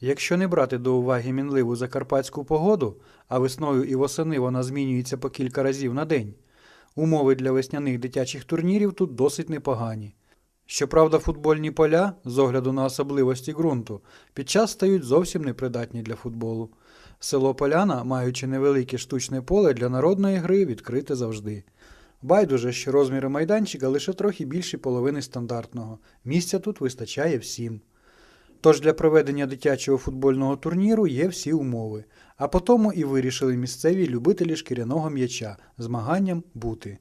Якщо не брати до уваги мінливу закарпатську погоду, а весною і восени вона змінюється по кілька разів на день, умови для весняних дитячих турнірів тут досить непогані. Щоправда, футбольні поля, з огляду на особливості ґрунту, під час стають зовсім непридатні для футболу. Село Поляна, маючи невелике штучне поле для народної гри, відкрите завжди. Байдуже, що розміри майданчика лише трохи більші половини стандартного. Місця тут вистачає всім. Тож для проведення дитячого футбольного турніру є всі умови, а потому і вирішили місцеві любителі шкіряного м'яча змаганням бути.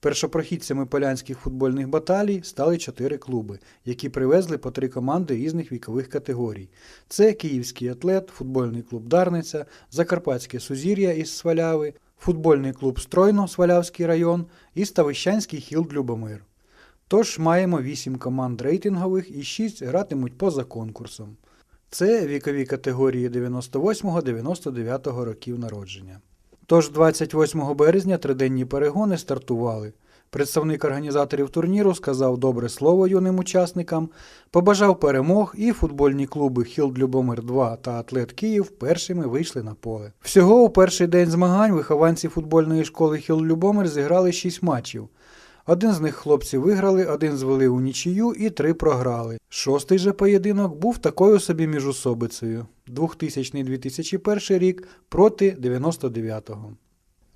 Першопрохідцями полянських футбольних баталій стали чотири клуби, які привезли по три команди різних вікових категорій. Це Київський атлет, футбольний клуб Дарниця, Закарпатське Сузір'я із Сваляви, футбольний клуб Стройно, Свалявський район і Ставищанський хілд Любомир. Тож маємо 8 команд рейтингових і 6 гратимуть поза конкурсом. Це вікові категорії 98-99 років народження. Тож 28 березня триденні перегони стартували. Представник організаторів турніру сказав добре слово юним учасникам, побажав перемог, і футбольні клуби Хілд Любомир 2 та Атлет Київ першими вийшли на поле. Всього у перший день змагань вихованці футбольної школи Хілд Любомир зіграли 6 матчів. Один з них хлопці виграли, один звели у нічию і три програли. Шостий же поєдинок був такою собі міжусобицею 2000-2001 рік проти 99-го.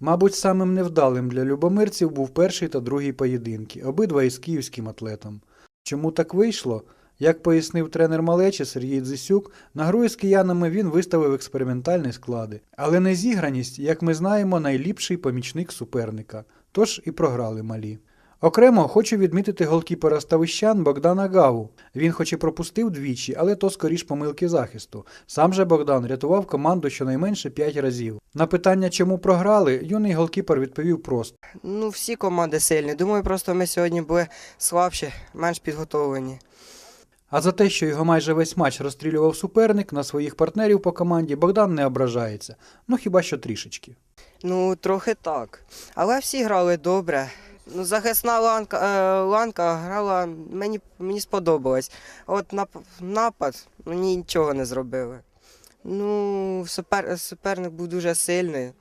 Мабуть, самим невдалим для любомирців був перший та другий поєдинки, обидва із київським атлетом. Чому так вийшло? Як пояснив тренер малечі Сергій Дзисюк, на гру із киянами він виставив експериментальні склади. Але незіграність, як ми знаємо, найліпший помічник суперника, тож і програли малі. Окремо хочу відмітити голкіпера ставищан Богдана Гаву. Він хоч і пропустив двічі, але то скоріш помилки захисту. Сам же Богдан рятував команду щонайменше 5 разів. На питання, чому програли, юний голкіпер відповів просто. Ну, всі команди сильні. Думаю, просто ми сьогодні були слабші, менш підготовлені. А за те, що його майже весь матч розстрілював суперник, на своїх партнерів по команді Богдан не ображається. Ну хіба що трішечки. Ну, трохи так. Але всі грали добре. Ну, захисна ланка, е, ланка грала, мені, мені сподобалось. От напад, ну нічого не зробили. Ну, супер, суперник був дуже сильний.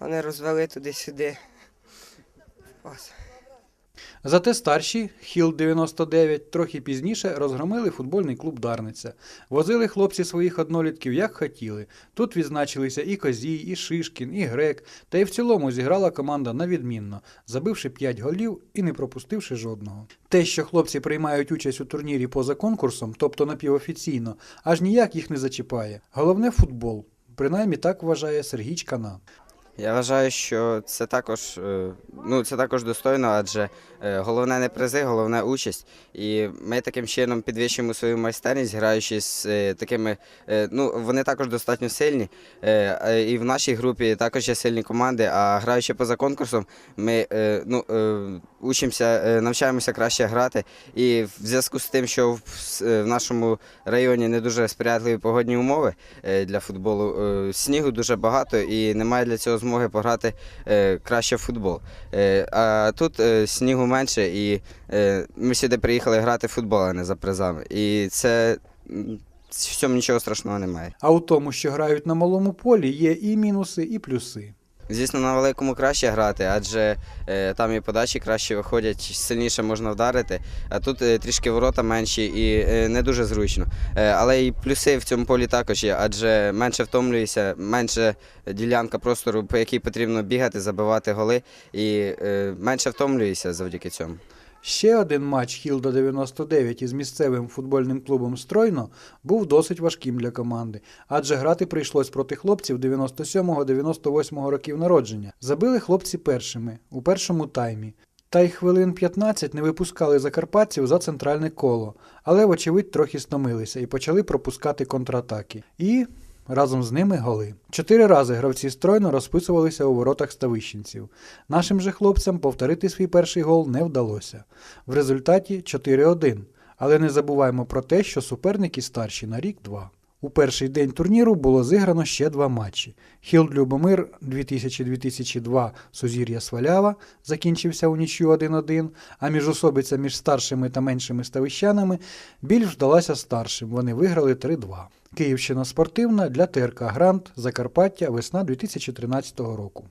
Вони розвели туди-сюди. Ось. Зате старші, Хіл 99, трохи пізніше розгромили футбольний клуб Дарниця. Возили хлопці своїх однолітків як хотіли. Тут відзначилися і Козій, і Шишкін, і Грек, та й в цілому зіграла команда на відмінно, забивши 5 голів і не пропустивши жодного. Те, що хлопці приймають участь у турнірі поза конкурсом, тобто напівофіційно, аж ніяк їх не зачіпає. Головне футбол. Принаймні так вважає Сергій Чкана. Я вважаю, що це також, е, ну, це також достойно, адже е, головне не призи, головне участь. І ми таким чином підвищуємо свою майстерність, граючи з е, такими. Ну, вони також достатньо сильні. І в нашій групі також є сильні команди. А граючи поза конкурсом, ми ну, учимося, навчаємося краще грати. І в зв'язку з тим, що в, нашому районі не дуже сприятливі погодні умови для футболу, снігу дуже багато і немає для цього змоги пограти е, краще в футбол. Е, А тут е, снігу менше, і ми сюди приїхали грати в футбол, а не за призами. І це в цьому нічого страшного немає. А у тому, що грають на малому полі, є і мінуси, і плюси. Звісно, на великому краще грати, адже е, там і подачі краще виходять, сильніше можна вдарити. А тут е, трішки ворота менші і е, не дуже зручно. Але і плюси в цьому полі також є, адже менше втомлюєшся, менше ділянка простору, по якій потрібно бігати, забивати голи, і менше втомлюєшся завдяки цьому. Ще один матч Хілда 99 із місцевим футбольним клубом Стройно був досить важким для команди, адже грати прийшлось проти хлопців 97-98 років народження. Забили хлопці першими у першому таймі. Та й хвилин 15 не випускали закарпатців за центральне коло, але, вочевидь, трохи стомилися і почали пропускати контратаки. І разом з ними голи. Чотири рази гравці стройно розписувалися у воротах ставищенців. Нашим же хлопцям повторити свій перший гол не вдалося. В результаті 4-1. Але не забуваємо про те, що суперники старші на рік-два. У перший день турніру було зіграно ще два матчі. Хілд Любомир 2000-2002 Сузір'я Свалява закінчився у нічю 1-1, а міжособиця між старшими та меншими ставищанами більш вдалася старшим. Вони виграли 3-2. Київщина спортивна для ТРК Грант Закарпаття весна 2013 року.